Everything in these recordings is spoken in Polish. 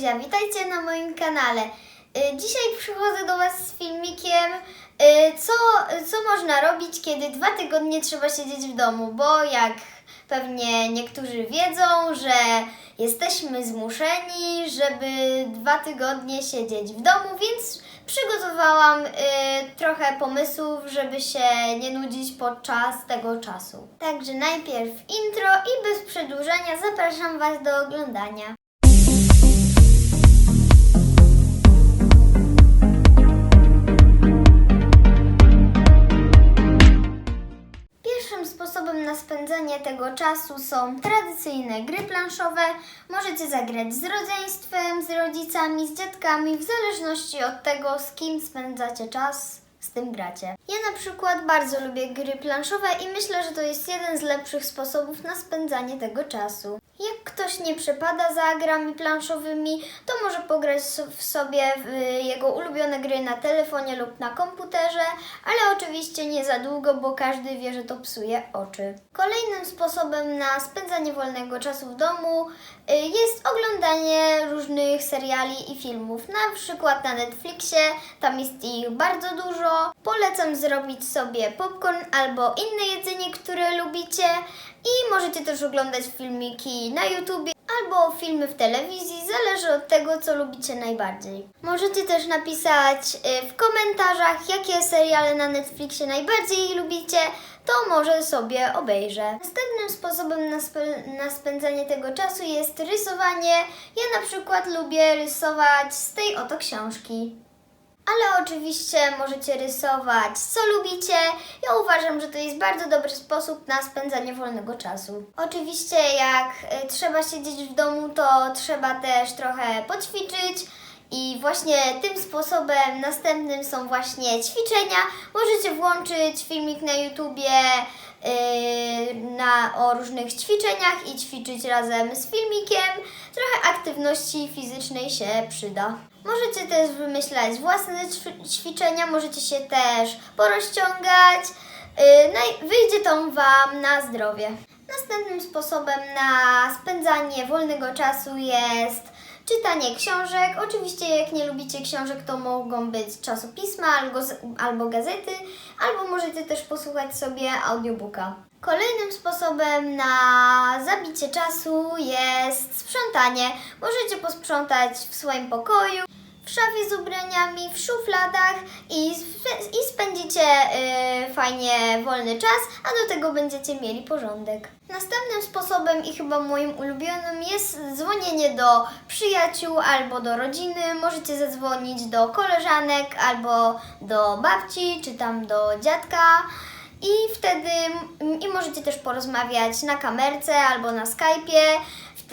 Zuzia, witajcie na moim kanale. Y, Dzisiaj przychodzę do Was z filmikiem, y, co, co można robić, kiedy dwa tygodnie trzeba siedzieć w domu, bo jak pewnie niektórzy wiedzą, że jesteśmy zmuszeni, żeby dwa tygodnie siedzieć w domu, więc przygotowałam y, trochę pomysłów, żeby się nie nudzić podczas tego czasu. Także najpierw intro i bez przedłużania zapraszam Was do oglądania. Czasu są tradycyjne gry planszowe. Możecie zagrać z rodzeństwem, z rodzicami, z dziadkami, w zależności od tego, z kim spędzacie czas, z tym gracie. Ja na przykład bardzo lubię gry planszowe i myślę, że to jest jeden z lepszych sposobów na spędzanie tego czasu. Jak ktoś nie przepada za grami planszowymi, to może pograć w sobie w jego ulubione gry na telefonie lub na komputerze, ale oczywiście nie za długo, bo każdy wie, że to psuje oczy. Kolejnym sposobem na spędzanie wolnego czasu w domu y, jest oglądanie różnych seriali i filmów. Na przykład na Netflixie, tam jest ich bardzo dużo. Polecam zrobić sobie popcorn albo inne jedzenie, które lubicie i możecie też oglądać filmiki na YouTubie albo filmy w telewizji, zależy od tego, co lubicie najbardziej. Możecie też napisać y, w komentarzach, jakie seriale na Netflixie najbardziej lubicie, to może sobie obejrzę. Następnym sposobem na, na spędzanie tego czasu jest rysowanie. Ja na przykład lubię rysować z tej oto książki. Ale oczywiście możecie rysować, co lubicie. Ja uważam, że to jest bardzo dobry sposób na spędzanie wolnego czasu. Oczywiście, jak y, trzeba siedzieć w domu, to trzeba też trochę poćwiczyć. I właśnie tym sposobem następnym są właśnie ćwiczenia. Możecie włączyć filmik na YouTubie na, o różnych ćwiczeniach i ćwiczyć razem z filmikiem. Trochę aktywności fizycznej się przyda. Możecie też wymyślać własne ćwi- ćwiczenia, możecie się też porozciągać. Yy, no i wyjdzie to Wam na zdrowie. Następnym sposobem na spędzanie wolnego czasu jest czytanie książek. Oczywiście, jak nie lubicie książek, to mogą być czasopisma albo, albo gazety, albo możecie też posłuchać sobie audiobooka. Kolejnym sposobem na zabicie czasu jest sprzątanie. Możecie posprzątać w swoim pokoju, w szafie z ubraniami, w szufladach i, i spędzicie y, fajnie wolny czas, a do tego będziecie mieli porządek. Następnym sposobem i chyba moim ulubionym jest dzwonienie do przyjaciół albo do rodziny. Możecie zadzwonić do koleżanek albo do babci czy tam do dziadka. I wtedy i możecie też porozmawiać na kamerce albo na Skype'ie,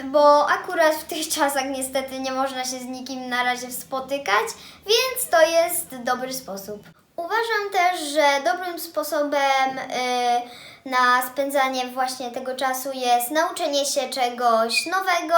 bo akurat w tych czasach niestety nie można się z nikim na razie spotykać, więc to jest dobry sposób. Uważam też, że dobrym sposobem y, na spędzanie właśnie tego czasu jest nauczenie się czegoś nowego.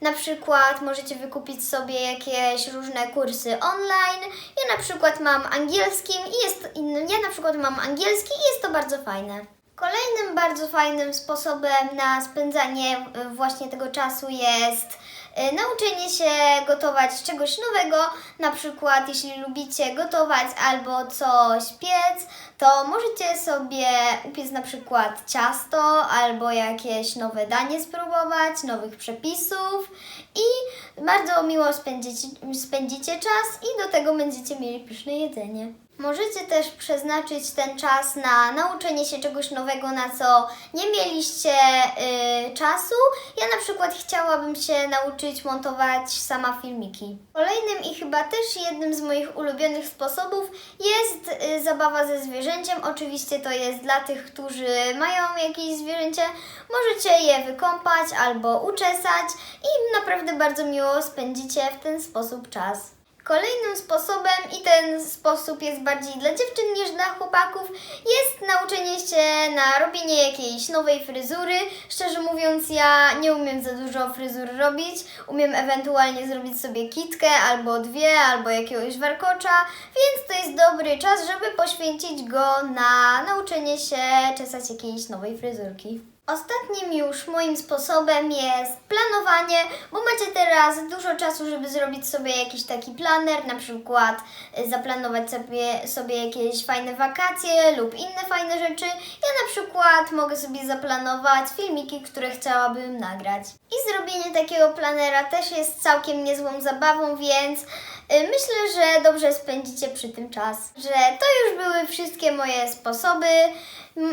Na przykład możecie wykupić sobie jakieś różne kursy online. Ja na przykład mam angielski i jest ja na przykład mam angielski i jest to bardzo fajne. Kolejnym bardzo fajnym sposobem na spędzanie y, właśnie tego czasu jest y, nauczenie się gotować czegoś nowego. Na przykład, jeśli lubicie gotować albo coś piec, to możecie sobie upiec na przykład ciasto albo jakieś nowe danie spróbować, nowych przepisów i bardzo miło spędzicie, spędzicie czas i do tego będziecie mieli pyszne jedzenie. Możecie też przeznaczyć ten czas na nauczenie się czegoś nowego, na co nie mieliście y, czasu. Ja na przykład chciałabym się nauczyć montować sama filmiki. Kolejnym i chyba też jednym z moich ulubionych sposobów jest y, zabawa ze zwierzęciem. Oczywiście to jest dla tych, którzy mają jakieś zwierzęcie. Możecie je wykąpać albo uczesać i naprawdę bardzo miło spędzicie w ten sposób czas. Kolejnym sposobem, i ten sposób jest bardziej dla dziewczyn niż dla chłopaków, jest nauczenie się na robienie jakiejś nowej fryzury. Szczerze mówiąc, ja nie umiem za dużo fryzur robić. Umiem ewentualnie zrobić sobie kitkę, albo dwie, albo jakiegoś warkocza, więc to jest dobry czas, żeby poświęcić go na nauczenie się czesać jakiejś nowej fryzurki. Ostatnim już moim sposobem jest planowanie, bo macie teraz dużo czasu, żeby zrobić sobie jakiś taki planer, na przykład y, zaplanować sobie, sobie jakieś fajne wakacje lub inne fajne rzeczy. Ja na przykład mogę sobie zaplanować filmiki, które chciałabym nagrać. I zrobienie takiego planera też jest całkiem niezłą zabawą, więc y, myślę, że dobrze spędzicie przy tym czas. Że to już były wszystkie moje sposoby.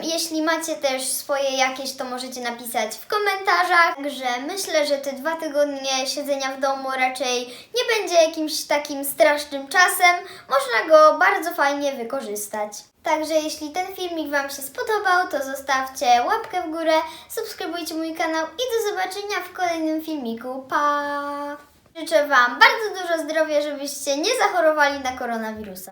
Jeśli macie też swoje jakieś, to możecie napisać w komentarzach, że myślę, że te dwa tygodnie siedzenia w domu raczej nie będzie jakimś takim strasznym czasem. Można go bardzo fajnie wykorzystać. Także jeśli ten filmik Wam się spodobał, to zostawcie łapkę w górę, subskrybujcie mój kanał i do zobaczenia w kolejnym filmiku. Pa! Życzę Wam bardzo dużo zdrowia, żebyście nie zachorowali na koronawirusa.